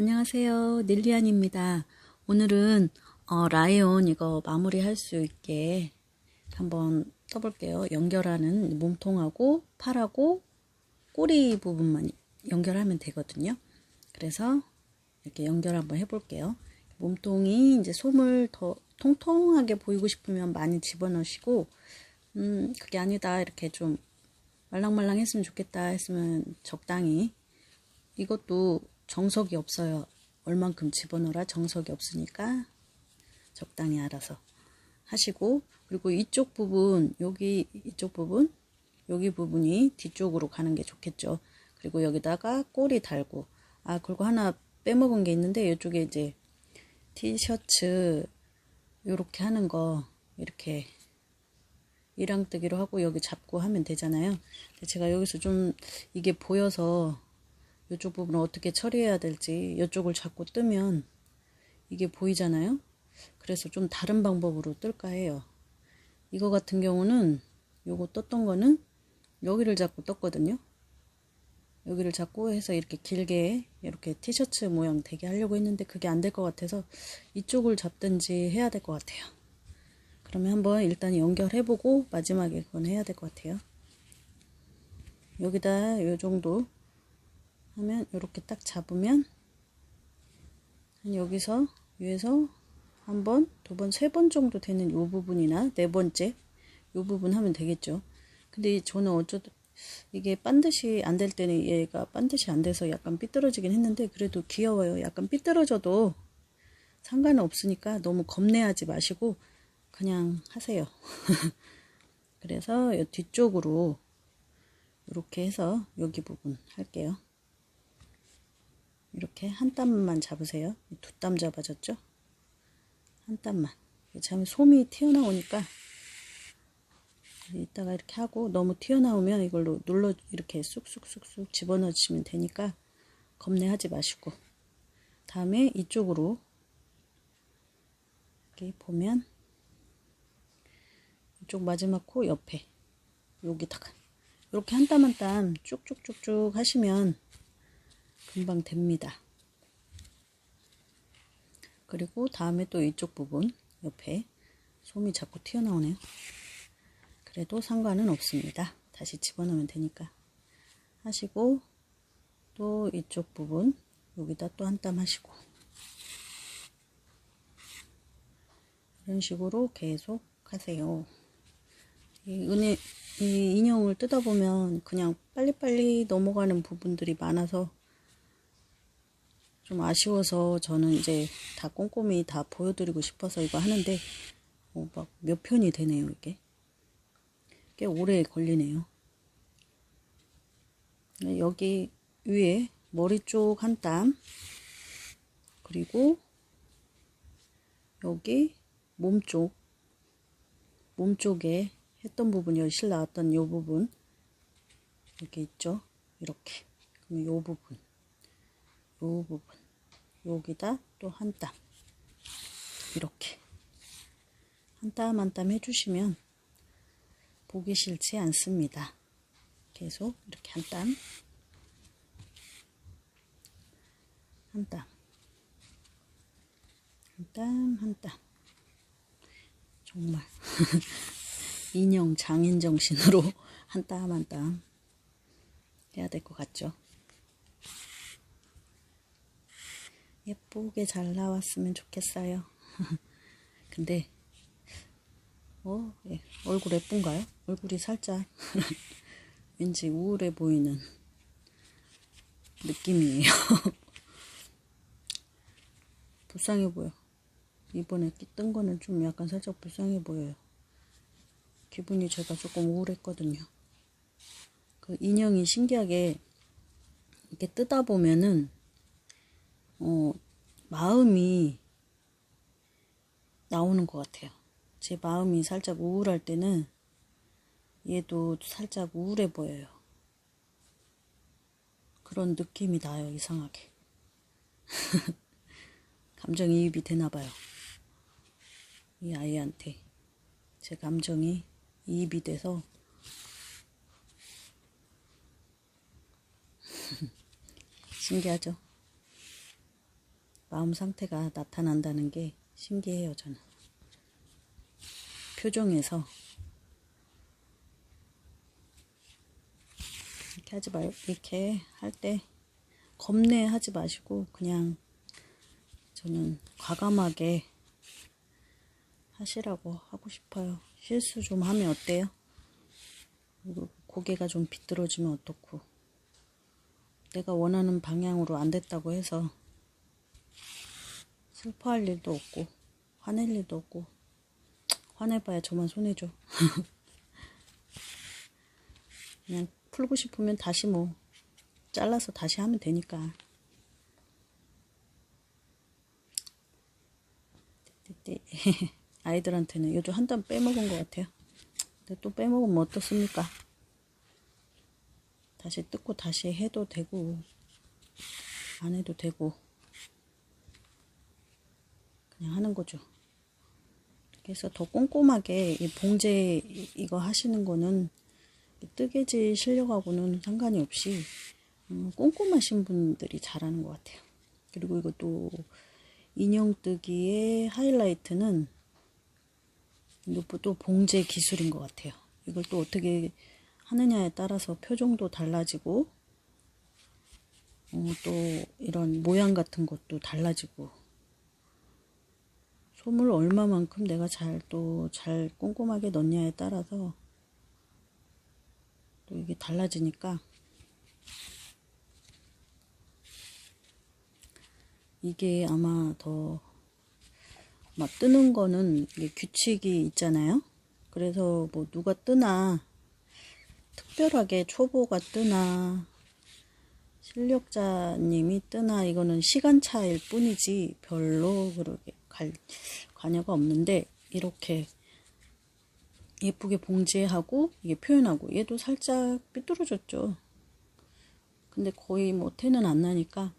안녕하세요. 닐리안입니다. 오늘은 어, 라이온 이거 마무리할 수 있게 한번 떠볼게요. 연결하는 몸통하고 팔하고 꼬리 부분만 연결하면 되거든요. 그래서 이렇게 연결 한번 해볼게요. 몸통이 이제 솜을 더 통통하게 보이고 싶으면 많이 집어넣으시고 음 그게 아니다 이렇게 좀 말랑말랑 했으면 좋겠다 했으면 적당히 이것도 정석이 없어요. 얼만큼 집어넣어라 정석이 없으니까 적당히 알아서 하시고 그리고 이쪽 부분 여기 이쪽 부분 여기 부분이 뒤쪽으로 가는 게 좋겠죠. 그리고 여기다가 꼬리 달고 아 그리고 하나 빼먹은 게 있는데 이쪽에 이제 티셔츠 이렇게 하는 거 이렇게 이랑뜨기로 하고 여기 잡고 하면 되잖아요. 제가 여기서 좀 이게 보여서 이쪽 부분을 어떻게 처리해야 될지 이쪽을 자꾸 뜨면 이게 보이잖아요. 그래서 좀 다른 방법으로 뜰까 해요. 이거 같은 경우는 요거 떴던 거는 여기를 잡고 떴거든요. 여기를 잡고 해서 이렇게 길게 이렇게 티셔츠 모양 되게 하려고 했는데 그게 안 될 것 같아서 이쪽을 잡든지 해야 될 것 같아요. 그러면 한번 일단 연결해보고 마지막에 그건 해야 될 것 같아요. 여기다 요 정도 하면 이렇게 딱 잡으면 여기서 위에서 한 번, 두 번, 세 번 정도 되는 요 부분이나 네 번째 요 부분 하면 되겠죠. 근데 저는 어쩌 이게 반드시 안 될 때는 얘가 반드시 안 돼서 약간 삐뚤어지긴 했는데 그래도 귀여워요. 약간 삐뚤어져도 상관은 없으니까 너무 겁내하지 마시고 그냥 하세요. 그래서 이 뒤쪽으로 이렇게 해서 여기 부분 할게요. 이렇게 한 땀만 잡으세요. 두 땀 잡아졌죠? 한 땀만. 참 솜이 튀어나오니까 이따가 이렇게 하고 너무 튀어나오면 이걸로 눌러 이렇게 쑥쑥쑥쑥 집어넣으시면 되니까 겁내하지 마시고 다음에 이쪽으로 이렇게 보면 이쪽 마지막 코 옆에 여기 다가 이렇게 한 땀 한 땀 쭉쭉쭉쭉 하시면 금방 됩니다. 그리고 다음에 또 이쪽 부분 옆에 솜이 자꾸 튀어나오네요. 그래도 상관은 없습니다. 다시 집어넣으면 되니까 하시고 또 이쪽 부분 여기다 또 한 땀 하시고 이런 식으로 계속 하세요. 이 은혜 이 인형을 뜯어보면 그냥 빨리빨리 넘어가는 부분들이 많아서 좀 아쉬워서 저는 이제 다 꼼꼼히 다 보여드리고 싶어서 이거 하는데 어, 막몇 편이 되네요 이게. 꽤 오래 걸리네요. 네, 여기 위에 머리 쪽 한 땀 그리고 여기 몸쪽 몸쪽에 했던 부분 여기 실 나왔던 요 부분 이렇게 있죠? 이렇게. 그럼 요 부분 요 부분 여기다 또 한 땀 이렇게 한 땀 한 땀 해주시면 보기 싫지 않습니다. 계속 이렇게 한 땀, 한 땀, 한 땀, 한 땀. 정말 인형 장인 정신으로 한 땀 한 땀 해야 될 것 같죠? 예쁘게 잘 나왔으면 좋겠어요. 근데 어, 예. 얼굴 예쁜가요? 얼굴이 살짝 왠지 우울해 보이는 느낌이에요. 불쌍해 보여. 이번에 뜬 거는 좀 약간 살짝 불쌍해 보여요. 기분이 제가 조금 우울했거든요. 그 인형이 신기하게 이렇게 뜯다 보면은 어, 마음이 나오는 것 같아요. 제 마음이 살짝 우울할 때는 얘도 살짝 우울해 보여요. 그런 느낌이 나요, 이상하게. 감정이입이 되나봐요. 이 아이한테. 제 감정이 이입이 돼서 신기하죠? 마음 상태가 나타난다는 게 신기해요, 저는. 표정에서 이렇게 하지 말 이렇게 할 때 겁내 하지 마시고 그냥 저는 과감하게 하시라고 하고 싶어요. 실수 좀 하면 어때요? 고개가 좀 비뚤어지면 어떻고 내가 원하는 방향으로 안 됐다고 해서 슬퍼할 일도 없고 화낼 일도 없고 화내봐야 저만 손해죠. 그냥 풀고 싶으면 다시 뭐 잘라서 다시 하면 되니까. 아이들한테는 요즘 한 단 빼먹은 것 같아요. 근데 또 빼먹으면 어떻습니까? 다시 뜯고 다시 해도 되고 안 해도 되고 그냥 하는 거죠. 그래서 더 꼼꼼하게 이 봉제 이- 이거 하시는 거는 뜨개질 실력하고는 상관이 없이 음, 꼼꼼하신 분들이 잘하는 것 같아요. 그리고 이것도 인형 뜨기의 하이라이트는 이것도 또 봉제 기술인 것 같아요. 이걸 또 어떻게 하느냐에 따라서 표정도 달라지고 어, 또 이런 모양 같은 것도 달라지고 솜을 얼마만큼 내가 잘또잘 꼼꼼하게 넣냐에 따라서 또 이게 달라지니까 이게 아마 더 막 뜨는 거는 규칙이 있잖아요. 그래서 뭐 누가 뜨나 특별하게 초보가 뜨나 실력자님이 뜨나 이거는 시간 차일 뿐이지 별로 그렇게 갈 관여가 없는데 이렇게 예쁘게 봉제하고 이게 표현하고 얘도 살짝 삐뚤어졌죠. 근데 거의 뭐 태는 안 나니까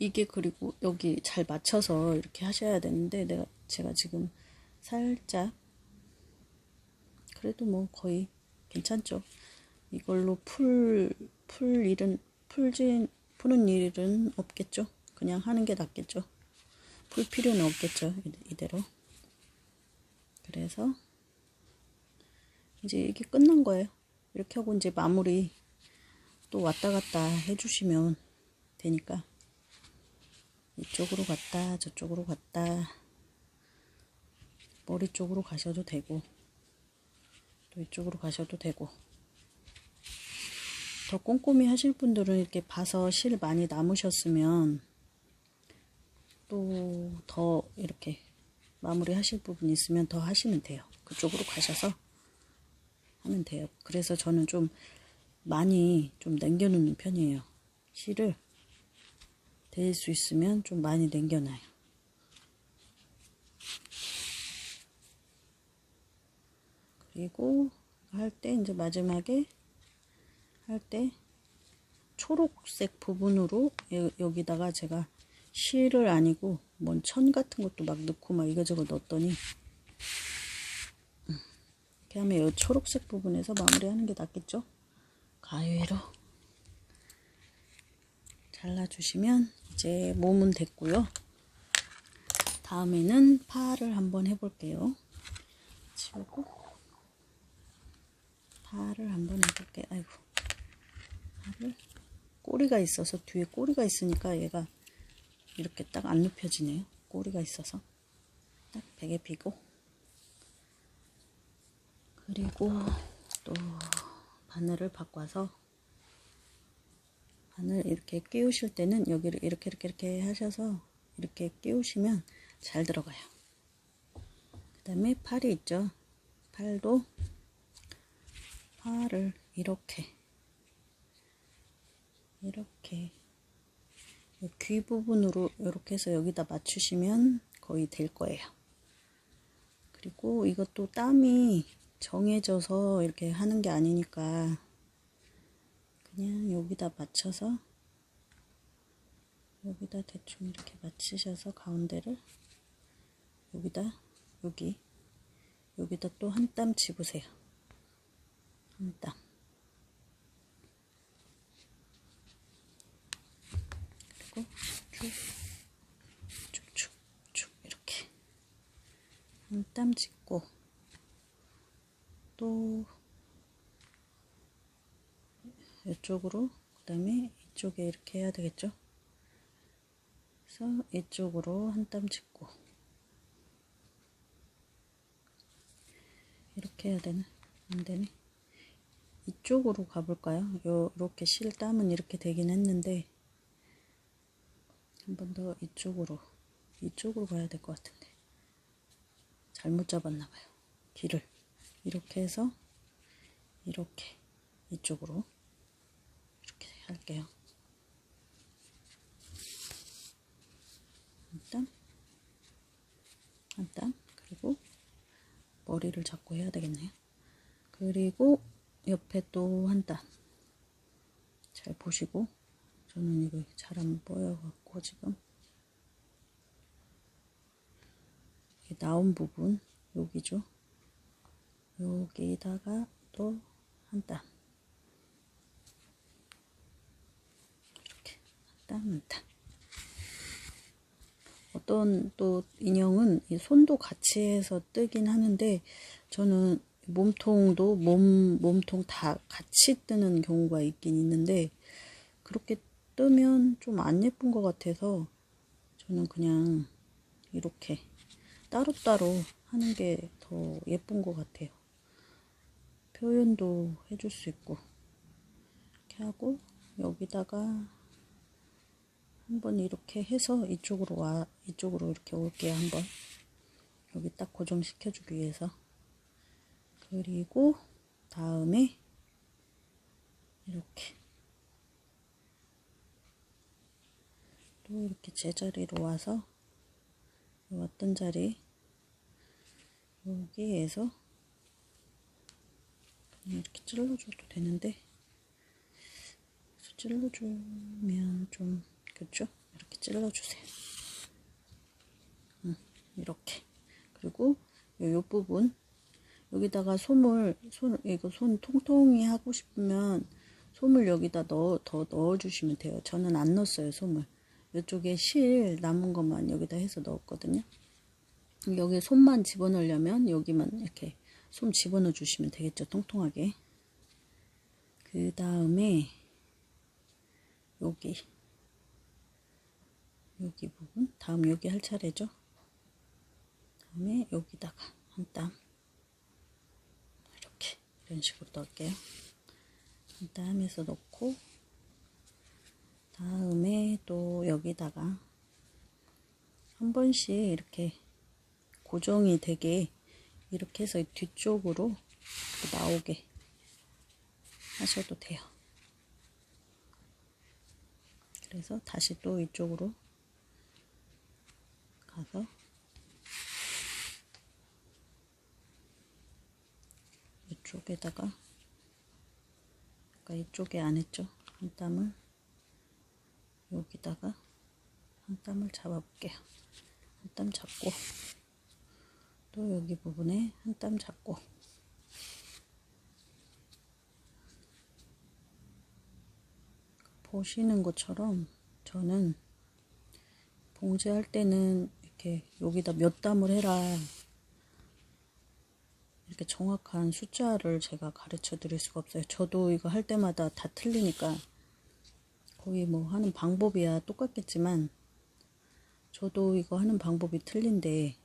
이게 그리고 여기 잘 맞춰서 이렇게 하셔야 되는데 내가 제가 지금 살짝 그래도 뭐 거의 괜찮죠. 이걸로 풀, 풀 일은, 풀진, 푸는 일은 없겠죠. 그냥 하는 게 낫겠죠. 풀 필요는 없겠죠. 이- 이대로. 그래서 이제 이게 끝난 거예요. 이렇게 하고 이제 마무리 또 왔다 갔다 해주시면 되니까 이쪽으로 갔다 저쪽으로 갔다 머리 쪽으로 가셔도 되고 또 이쪽으로 가셔도 되고 더 꼼꼼히 하실 분들은 이렇게 봐서 실 많이 남으셨으면 또 더 이렇게 마무리 하실 부분 있으면 더 하시면 돼요. 그쪽으로 가셔서 하면 돼요. 그래서 저는 좀 많이 좀 남겨놓는 편이에요. 실을 될 수 있으면 좀 많이 남겨놔요. 그리고 할 때 이제 마지막에 할 때 초록색 부분으로 여- 여기다가 제가 실을 아니고 뭔 천 같은 것도 막 넣고 막 이거저거 넣었더니 음, 하면 이 초록색 부분에서 마무리하는 게 낫겠죠? 가위로 잘라주시면 이제 몸은 됐고요. 다음에는 팔을 한번 해볼게요. 치우고 팔을 한번 해볼게요. 아이고 팔을 꼬리가 있어서 뒤에 꼬리가 있으니까 얘가 이렇게 딱 안 눕혀지네요. 꼬리가 있어서 딱 베개 피고 그리고 또 바늘을 바꿔서 바늘 이렇게 끼우실 때는 여기를 이렇게 이렇게 이렇게 하셔서 이렇게 끼우시면 잘 들어가요. 그 다음에 팔이 있죠. 팔도 팔을 이렇게 이렇게 귀 부분으로 이렇게 해서 여기다 맞추시면 거의 될 거예요. 그리고 이것도 땀이 정해져서 이렇게 하는 게 아니니까 그냥 여기다 맞춰서 여기다 대충 이렇게 맞추셔서 가운데를 여기다 여기 여기다 또 한 땀 집으세요. 한 땀. 그리고 쭉, 쭉, 쭉, 쭉 이렇게 한땀 찍고 또 이쪽으로 그 다음에 이쪽에 이렇게 해야 되겠죠 그래서 이쪽으로 한땀 찍고 이렇게 해야 되나? 안 되네. 이쪽으로 가볼까요? 요, 이렇게 실 땀은 이렇게 되긴 했는데, 한 번 더 이쪽으로, 이쪽으로 가야 될 것 같은데. 잘못 잡았나봐요. 길을. 이렇게 해서, 이렇게, 이쪽으로, 이렇게 할게요. 한 땀, 그리고 머리를 잡고 해야 되겠네요. 그리고 옆에 또 한 단. 잘 보시고 저는 이거 잘 안 보여갖고 지금 이 나온 부분 여기죠. 여기다가 또한 단. 이렇게 한 단, 한 단. 어떤 또 인형은 이 손도 같이 해서 뜨긴 하는데 저는 몸통도 몸 몸통 다 같이 뜨는 경우가 있긴 있는데 그렇게 뜨면 좀 안 예쁜 것 같아서 저는 그냥 이렇게 따로따로 하는 게 더 예쁜 것 같아요. 표현도 해줄 수 있고. 이렇게 하고 여기다가 한번 이렇게 해서 이쪽으로 와 이쪽으로 이렇게 올게요 한번. 여기 딱 고정시켜 주기 위해서. 그리고 다음에 이렇게 또 이렇게 제자리로 와서 왔던 자리 여기에서 이렇게 찔러줘도 되는데 찔러주면 좀 그렇죠? 이렇게 찔러주세요. 음, 이렇게 그리고 요, 요 부분 여기다가 솜을 손 이거 손 통통이 하고 싶으면 솜을 여기다 넣어 더 넣어주시면 돼요. 저는 안 넣었어요 솜을. 이쪽에 실 남은 것만 여기다 해서 넣었거든요. 여기 솜만 집어넣으려면 여기만 이렇게 솜 집어넣어 주시면 되겠죠. 통통하게. 그 다음에 여기 여기 부분 다음 여기 할 차례죠 다음에 여기다가 한 땀 이렇게 이런 식으로 넣을게요 한 땀에서 넣고 다음에 또 여기다가 한 번씩 이렇게 고정이 되게 이렇게 해서 뒤쪽으로 나오게 하셔도 돼요. 그래서 다시 또 이쪽으로 가서 이쪽에다가 아까 이쪽에 안 했죠? 한 땀을 여기다가 한 땀을 잡아 볼게요. 한 땀 잡고 또 여기 부분에 한 땀 잡고 보시는 것처럼 저는 봉제할 때는 이렇게 여기다 몇 담을 해라. 이렇게 정확한 숫자를 제가 가르쳐 드릴 수가 없어요. 저도 이거 할 때마다 다 틀리니까 거의 뭐 하는 방법이야 똑같겠지만 저도 이거 하는 방법이 틀린데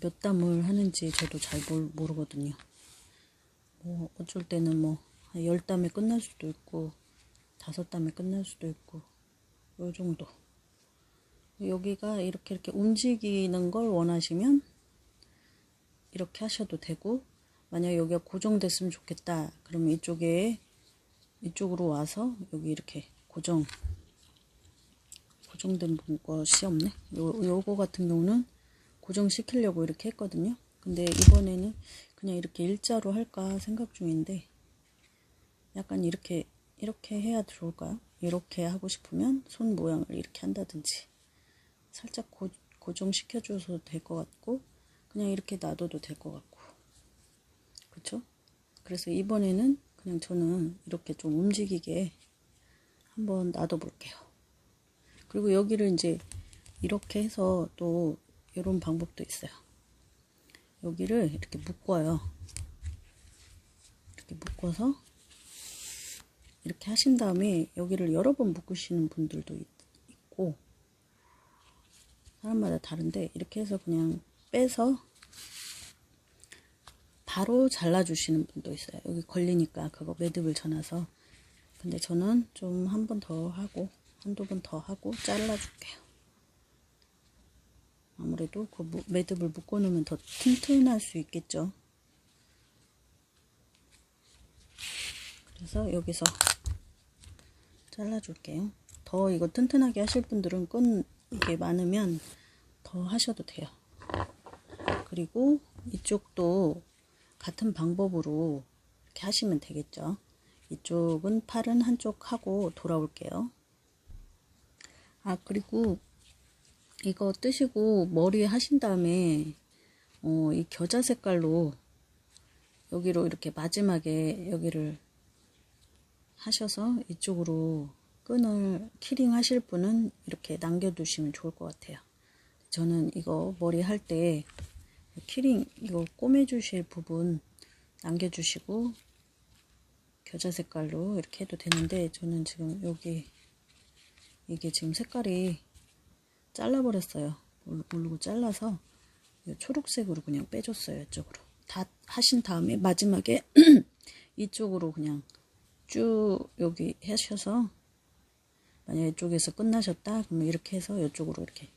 몇 담을 하는지 저도 잘 모르거든요. 뭐 어쩔 때는 뭐 열 담에 끝날 수도 있고 다섯 담에 끝날 수도 있고 요 정도 여기가 이렇게 이렇게 움직이는 걸 원하시면 이렇게 하셔도 되고 만약 여기가 고정됐으면 좋겠다 그러면 이쪽에 이쪽으로 와서 여기 이렇게 고정 고정된 것이 없네 요, 요거 같은 경우는 고정시키려고 이렇게 했거든요 근데 이번에는 그냥 이렇게 일자로 할까 생각 중인데 약간 이렇게 이렇게 해야 좋을까요? 이렇게 하고 싶으면 손 모양을 이렇게 한다든지 살짝 고, 고정시켜 줘도 될것 같고 그냥 이렇게 놔둬도 될 것 같고 그쵸? 그래서 이번에는 그냥 저는 이렇게 좀 움직이게 한번 놔둬 볼게요 그리고 여기를 이제 이렇게 해서 또 이런 방법도 있어요. 여기를 이렇게 묶어요. 이렇게 묶어서 이렇게 하신 다음에 여기를 여러 번 묶으시는 분들도 있, 있고 사람마다 다른데 이렇게 해서 그냥 빼서 바로 잘라주시는 분도 있어요. 여기 걸리니까 그거 매듭을 전화서 근데 저는 좀 한 번 더 하고 한두 번 더 하고 잘라줄게요. 아무래도 그 무- 매듭을 묶어놓으면 더 튼튼할 수 있겠죠. 그래서 여기서 잘라줄게요. 더 이거 튼튼하게 하실 분들은 끈 이게 많으면 더 하셔도 돼요. 그리고 이쪽도 같은 방법으로 이렇게 하시면 되겠죠. 이쪽은 팔은 한쪽 하고 돌아올게요. 아, 그리고 이거 뜨시고 머리 하신 다음에 어, 이 겨자 색깔로 여기로 이렇게 마지막에 여기를 하셔서 이쪽으로 끈을 키링 하실 분은 이렇게 남겨두시면 좋을 것 같아요. 저는 이거 머리 할때 키링 이거 꼬매주실 부분 남겨주시고 겨자 색깔로 이렇게 해도 되는데 저는 지금 여기 이게 지금 색깔이 잘라버렸어요. 모르- 모르고 잘라서 이 초록색으로 그냥 빼줬어요. 이쪽으로. 다 하신 다음에 마지막에 이쪽으로 그냥 쭉 여기 하셔서 만약에 이쪽에서 끝나셨다 그러면 이렇게 해서 이쪽으로 이렇게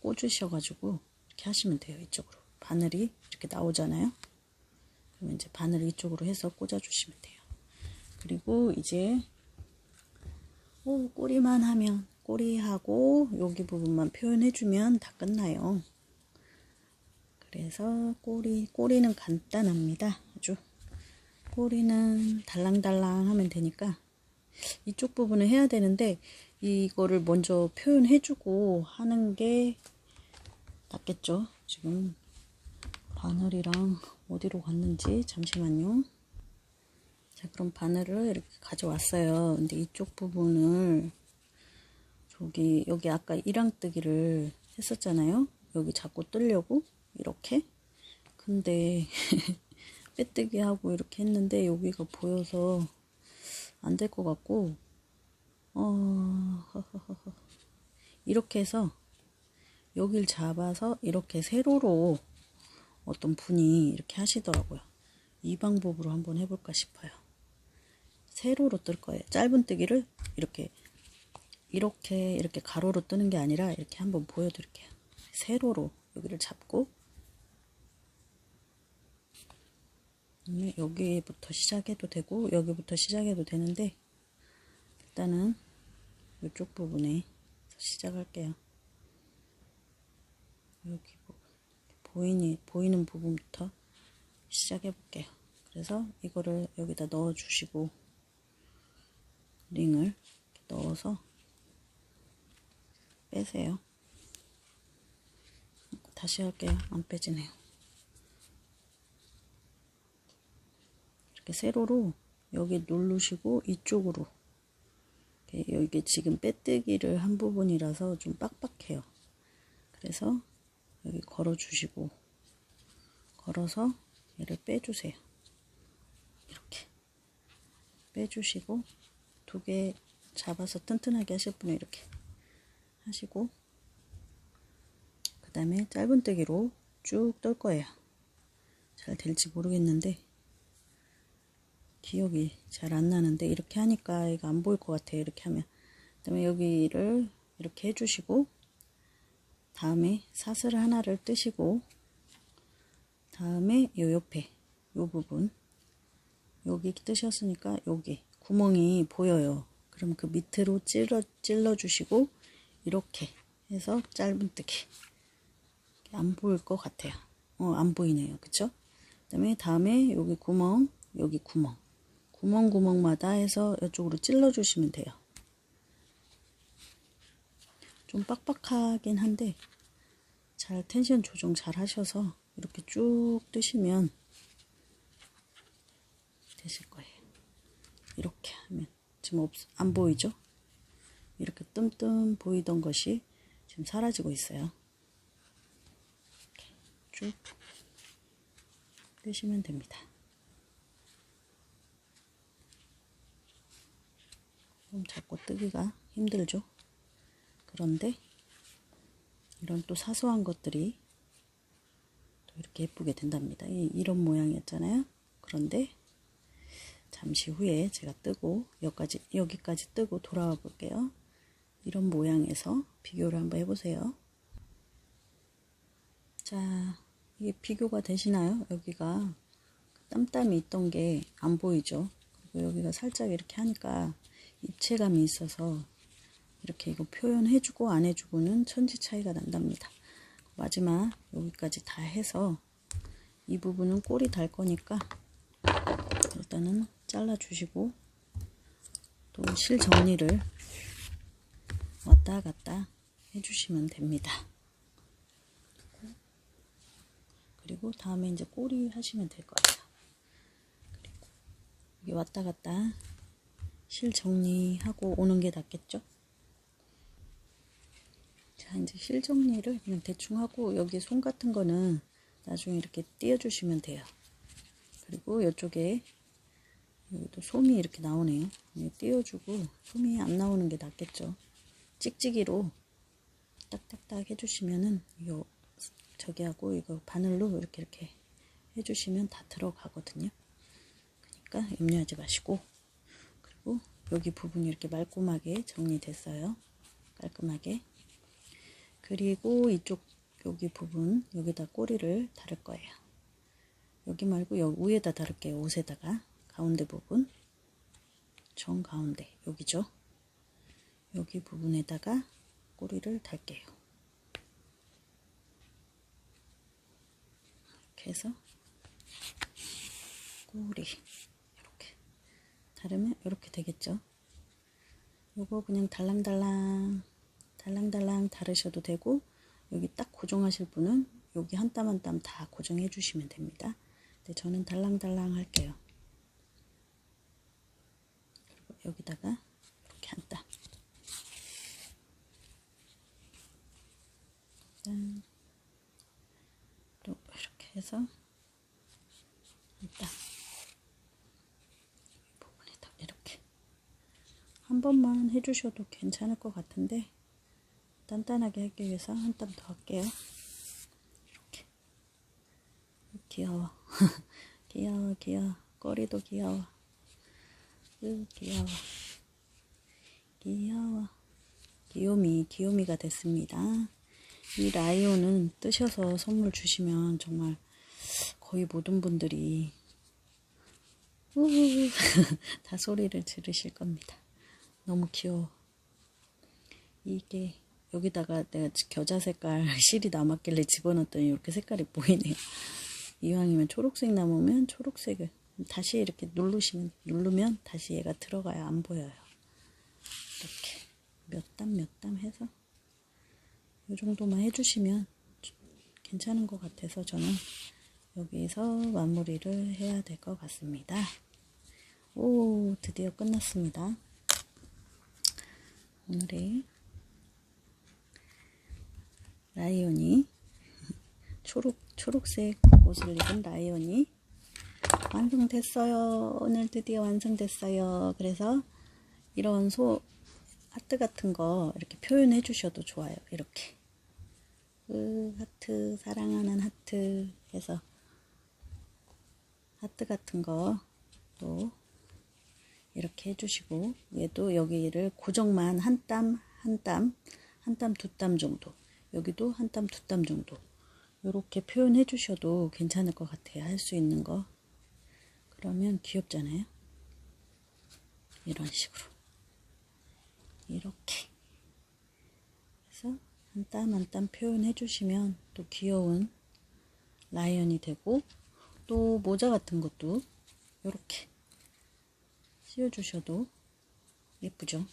꽂으셔가지고 이렇게 하시면 돼요. 이쪽으로. 바늘이 이렇게 나오잖아요. 그러면 이제 바늘을 이쪽으로 해서 꽂아주시면 돼요. 그리고 이제 오, 꼬리만 하면 꼬리하고 여기 부분만 표현해주면 다 끝나요. 그래서 꼬리, 꼬리는 간단합니다. 아주 꼬리는 달랑달랑 하면 되니까 이쪽 부분을 해야 되는데 이거를 먼저 표현해주고 하는 게 낫겠죠. 지금 바늘이랑 어디로 갔는지 잠시만요. 자, 그럼 바늘을 이렇게 가져왔어요. 근데 이쪽 부분을 저기 여기 아까 이랑뜨기를 했었잖아요. 여기 자꾸 뜨려고 이렇게. 근데 빼뜨기 하고 이렇게 했는데 여기가 보여서 안 될 것 같고 어 이렇게 해서 여길 잡아서 이렇게 세로로 어떤 분이 이렇게 하시더라고요. 이 방법으로 한번 해볼까 싶어요. 세로로 뜰 거예요. 짧은 뜨기를 이렇게 이렇게 이렇게 가로로 뜨는 게 아니라 이렇게 한번 보여드릴게요. 세로로 여기를 잡고 그다음에 여기부터 시작해도 되고 여기부터 시작해도 되는데 일단은 이쪽 부분에 시작할게요. 여기 부- 보이니 보이는 부분부터 시작해 볼게요. 그래서 이거를 여기다 넣어 주시고 링을 넣어서 빼세요. 다시 할게요. 안 빼지네요. 이렇게 세로로 여기 누르시고 이쪽으로 여기 지금 빼뜨기를 한 부분이라서 좀 빡빡해요. 그래서 여기 걸어 주시고 걸어서 얘를 빼주세요. 이렇게 빼주시고 두 개 잡아서 튼튼하게 하실 분은 이렇게 하시고 그 다음에 짧은뜨기로 쭉 떨 거예요. 잘 될지 모르겠는데 기억이 잘 안 나는데 이렇게 하니까 이거 안 보일 것 같아요. 이렇게 하면 그 다음에 여기를 이렇게 해주시고 다음에 사슬 하나를 뜨시고 다음에 요 옆에 요 부분 여기 뜨셨으니까 여기 구멍이 보여요. 그럼 그 밑으로 찔러 찔러 주시고 이렇게 해서 짧은뜨기 안 보일 것 같아요. 어, 안 보이네요. 그쵸? 그 다음에 다음에 여기 구멍, 여기 구멍, 구멍 구멍마다 해서 이쪽으로 찔러 주시면 돼요. 좀 빡빡하긴 한데 잘 텐션 조정 잘 하셔서 이렇게 쭉 뜨시면 되실 거예요. 이렇게 하면 지금 없, 안 보이죠? 이렇게 뜸뜸 보이던 것이 지금 사라지고 있어요. 쭉 끄시면 됩니다. 좀 잡고 뜨기가 힘들죠. 그런데 이런 또 사소한 것들이 또 이렇게 예쁘게 된답니다. 이, 이런 모양이었잖아요. 그런데 잠시 후에 제가 뜨고 여기까지, 여기까지 뜨고 돌아와 볼게요. 이런 모양에서 비교를 한번 해보세요. 자, 이게 비교가 되시나요? 여기가 땀땀이 있던 게 안 보이죠? 그리고 여기가 살짝 이렇게 하니까 입체감이 있어서 이렇게 이거 표현해주고 안 해주고는 천지 차이가 난답니다. 마지막 여기까지 다 해서 이 부분은 꼴이 달 거니까 일단은 잘라 주시고 또 실 정리를 왔다 갔다 해주시면 됩니다. 그리고 다음에 이제 꼬리 하시면 될 거예요. 그리고 여기 왔다 갔다 실 정리하고 오는 게 낫겠죠? 자, 이제 실 정리를 그냥 대충 하고 여기 손 같은 거는 나중에 이렇게 띄워주시면 돼요. 그리고 이쪽에 여기도 솜이 이렇게 나오네요. 띄워주고 솜이 안 나오는 게 낫겠죠. 찍찍이로 딱딱딱 해주시면은 요 저기 하고 이거 바늘로 이렇게 이렇게 해주시면 다 들어가거든요. 그러니까 염려하지 마시고 그리고 여기 부분이 이렇게 말끔하게 정리됐어요. 깔끔하게. 그리고 이쪽 여기 부분 여기다 꼬리를 다를 거예요. 여기 말고 여기 위에다 다를게요. 옷에다가 가운데 부분 정 가운데 여기죠. 여기 부분에다가 꼬리를 달게요. 이렇게 해서 꼬리 이렇게 다르면 이렇게 되겠죠. 요거 그냥 달랑달랑 달랑달랑 다르셔도 되고 여기 딱 고정하실 분은 여기 한 땀 한 땀 다 고정해 주시면 됩니다. 근데 저는 달랑달랑 할게요. 그리고 여기다가 이렇게 한 땀. 짠. 또 이렇게 해서 한 땀. 부분에다 이렇게 한 번만 해주셔도 괜찮을 것 같은데 단단하게 하기 위해서 한 땀 더 할게요. 이렇게. 귀여워. 귀여워, 귀여워. 꼬리도 귀여워. 으, 귀여워. 귀여워. 귀요미, 귀요미가 됐습니다. 이 라이온은 뜨셔서 선물 주시면 정말 거의 모든 분들이 다 소리를 지르실 겁니다. 너무 귀여워. 이게 여기다가 내가 겨자 색깔 실이 남았길래 집어넣었더니 이렇게 색깔이 보이네요. 이왕이면 초록색 남으면 초록색을 다시 이렇게 누르시면 누르면 다시 얘가 들어가야 안 보여요. 이렇게 몇 땀 몇 땀 해서 이 정도만 해주시면 괜찮은 것 같아서 저는 여기서 마무리를 해야 될 것 같습니다. 오 드디어 끝났습니다. 오늘의 라이온이 초록 초록색 옷을 입은 라이온이 완성됐어요. 오늘 드디어 완성됐어요. 그래서 이런 소 하트 같은 거 이렇게 표현해 주셔도 좋아요. 이렇게 으, 하트 사랑하는 하트 해서 하트 같은 거 또 이렇게 해주시고 얘도 여기를 고정만 한 땀 한 땀 한 땀 두 땀 정도 여기도 한 땀 두 땀 정도. 이렇게 표현해 주셔도 괜찮을 것 같아요. 할 수 있는 거. 그러면 귀엽잖아요. 이런 식으로. 이렇게. 그래서 한 땀 한 땀 표현해 주시면 또 귀여운 라이언이 되고 또 모자 같은 것도 이렇게 씌워 주셔도 예쁘죠?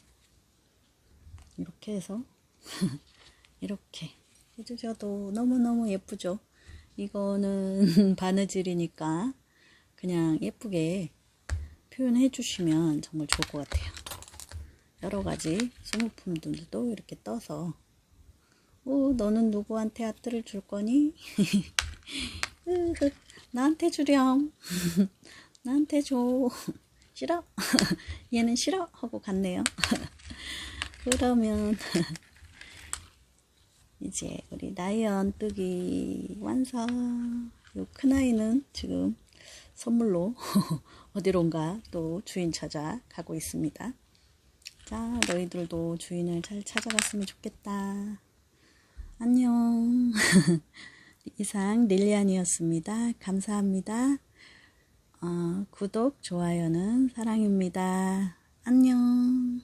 이렇게 해서 이렇게. 해주셔도 너무너무 예쁘죠? 이거는 바느질이니까 그냥 예쁘게 표현해 주시면 정말 좋을 것 같아요. 여러 가지 소모품들도 이렇게 떠서. 오 너는 누구한테 하트를 줄 거니? 나한테 주렴. 나한테 줘. 싫어? 얘는 싫어? 하고 갔네요. 그러면 이제 우리 나이언 뜨기 완성. 요 큰아이는 지금 선물로 어디론가 또 주인 찾아 가고 있습니다. 자 너희들도 주인을 잘 찾아갔으면 좋겠다. 안녕. 이상 릴리안이었습니다. 감사합니다. 어, 구독 좋아요는 사랑입니다. 안녕